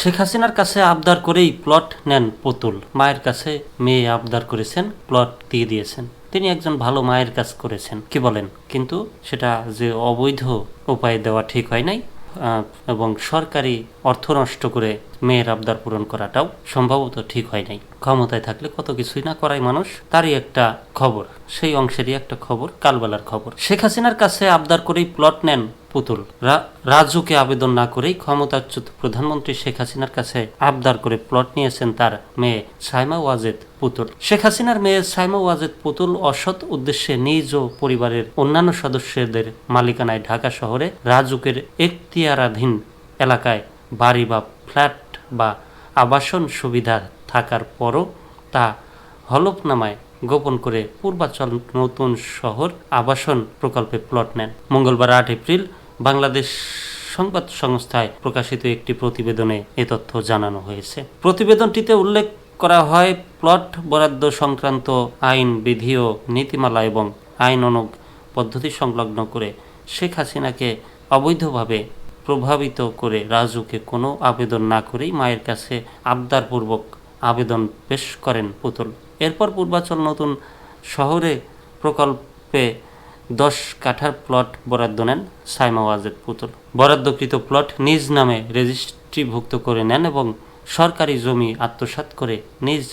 শেখ হাসিনার কাছে আবদার করেই প্লট নেন পুতুল। মায়ের কাছে মেয়ে আবদার করেছেন, প্লট দিয়ে দিয়েছেন। তিনি একজন ভালো মায়ের কাজ করেছেন, কি বলেন? কিন্তু সেটা যে অবৈধ উপায়ে দেওয়া ঠিক হয় নাই এবং সরকারি অর্থ নষ্ট করে মেয়ের আবদার পূরণ করাটাও সম্ভবত ঠিক হয় নাই। ক্ষমতায় থাকলে কত কিছুই না করায় মানুষ, তারই একটা খবর। সেই অংশেরই একটা খবর, কালবেলার খবর। শেখ হাসিনার কাছে আবদার করেই প্লট নেন পুতুল। রাজুকে আবেদন না করেই ক্ষমতাচ্যুত প্রধানমন্ত্রী শেখ হাসিনার কাছে আবদার করে প্লট নিয়েছেন তার মেয়ে সাইমা ওয়াজেদ পুতুল। শেখ হাসিনার মেয়ে সাইমা ওয়াজেদ পুতুল অসৎ উদ্দেশ্যে নিজ ও পরিবারের অন্যান্য সদস্যদের মালিকানায় ঢাকা শহরে রাজুকের এখতিয়ারাধীন এলাকায় বাড়ি বা ফ্ল্যাট বা আবাসন সুবিধা থাকার পরও তা হলফনামায় গোপন করে পূর্বাচল নতুন শহর আবাসন প্রকল্পে প্লট নেন। মঙ্গলবার আট এপ্রিল বাংলাদেশ সংবাদ সংস্থায় প্রকাশিত একটি প্রতিবেদনে এ তথ্য জানানো হয়েছে। প্রতিবেদনটিতে উল্লেখ করা হয়, প্লট বরাদ্দ সংক্রান্ত আইন বিধি ও নীতিমালা এবং আইন অনুগ পদ্ধতি সংলগ্ন করে শেখ হাসিনাকে অবৈধভাবে প্রভাবিত করে রাজুকে কোনো আবেদন না করেই মায়ের কাছে আবদারপূর্বক আবেদন পেশ করেন পুতুল। এরপর পূর্বাচল নতুন শহরে প্রকল্পে দশ কাঠার প্লট বরাদ্দ নেন সাইমা ওয়াজেদ পুতুল। বরাদ্দকৃত প্লট নিজ নামে রেজিস্ট্রিভুক্ত করে নেন এবং সরকারি জমি আত্মসাৎ করে নিজ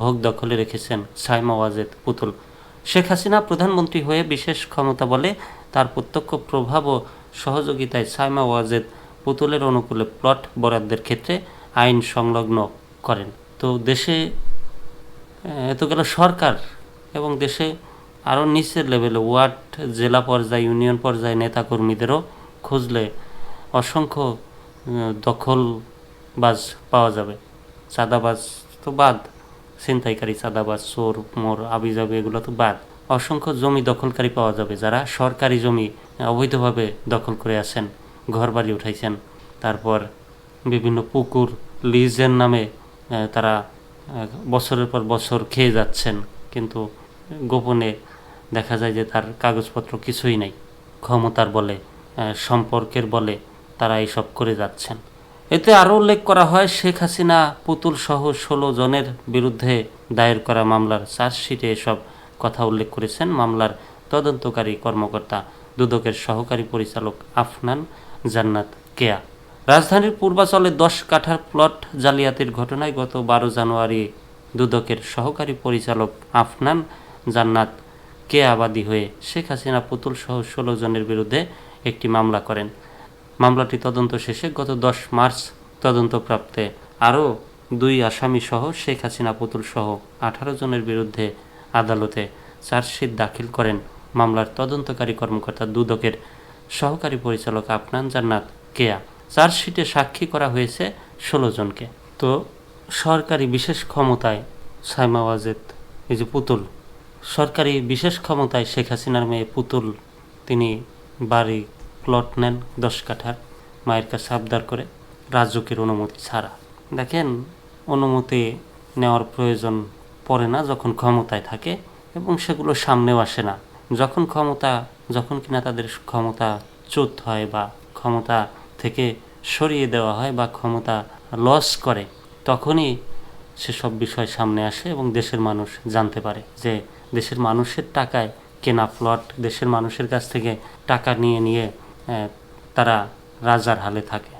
ভোগ দখলে রেখেছেন সাইমা ওয়াজেদ পুতুল। শেখ হাসিনা প্রধানমন্ত্রী হয়ে বিশেষ ক্ষমতা বলে তার প্রত্যক্ষ প্রভাব ও সহযোগিতায় সাইমা ওয়াজেদ পুতুলের অনুকূলে প্লট বরাদ্দের ক্ষেত্রে আইন সংলগ্ন করেন। তো দেশে এত গেল সরকার এবং দেশে আরও নিচের লেভেলে ওয়ার্ড, জেলা পর্যায়ে ইউনিয়ন পর্যায়ে নেতাকর্মীদেরও খুঁজলে অসংখ্য দখলবাজ পাওয়া যাবে। চাঁদাবাজ তো বাদ, ছিনতাইকারী চাঁদাবাজ, চোর, মোর, আবিজাবি এগুলো তো বাদ। অসংখ্য জমি দখলকারী পাওয়া যাবে যারা সরকারি জমি অবৈধভাবে দখল করে আছেন ঘরবাড়ি উঠাইছেন। তারপর বিভিন্ন পুকুর লিজের নামে তারা বছরের পর বছর খেয়ে যাচ্ছেন। কিন্তু গোপনে দেখা যায় যে তার কাগজপত্র কিছুই নাই। ক্ষমতার বলে সম্পর্কের বলে তারা এইসব করে যাচ্ছেন। এতে আরও উল্লেখ করা হয়, শেখ হাসিনা পুতুল সহ ষোলো জনের বিরুদ্ধে দায়ের করা মামলার চার্জশিটে এসব কথা উল্লেখ করেছেন মামলার তদন্তকারী কর্মকর্তা, দুদকের সহকারী পরিচালক আফনান জান্নাত কেয়া। রাজধানীর পূর্বাচলে দশ কাঠার প্লট জালিয়াতির ঘটনায় গত বারো জানুয়ারি দুদকের সহকারী পরিচালক আফনান জান্নাত কে আবাদী হয়ে শেখ হাসিনা পুতুল সহ ষোলো জনের বিরুদ্ধে একটি মামলা করেন। মামলাটি তদন্ত শেষে গত দশ মার্চ তদন্তপ্রাপ্তে আরও দুই আসামি সহ শেখ হাসিনা পুতুল সহ আঠারো জনের বিরুদ্ধে আদালতে চার্জশিট দাখিল করেন। মামলার তদন্তকারী কর্মকর্তা দুদকের সহকারী পরিচালক আফনান জান্নাত কেয়া। চার্জশিটে সাক্ষী করা হয়েছে ষোলো জনকে। তো সরকারি বিশেষ ক্ষমতায় সাইমা ওয়াজেদ, এই যে পুতুল সরকারি বিশেষ ক্ষমতায় শেখ হাসিনার মেয়ে পুতুল, তিনি বাড়ি প্লট নেন দশ কাঠার মায়ের কাছে আবদার করে রাজুকের অনুমতি ছাড়া। দেখেন, অনুমতি নেওয়ার প্রয়োজন পড়ে না যখন ক্ষমতায় থাকে এবং সেগুলো সামনেও আসে না। যখন ক্ষমতা, যখন কিনা তাদের ক্ষমতা চ্যুত হয় বা ক্ষমতা থেকে সরিয়ে দেওয়া হয় বা ক্ষমতা লস করে, তখনই সেসব বিষয় সামনে আসে এবং দেশের মানুষ জানতে পারে যে দেশের মানুষের টাকায় কেনা প্লট দেশের মানুষের কাছ থেকে টাকা নিয়ে নিয়ে তারা রাজার হালে থাকে।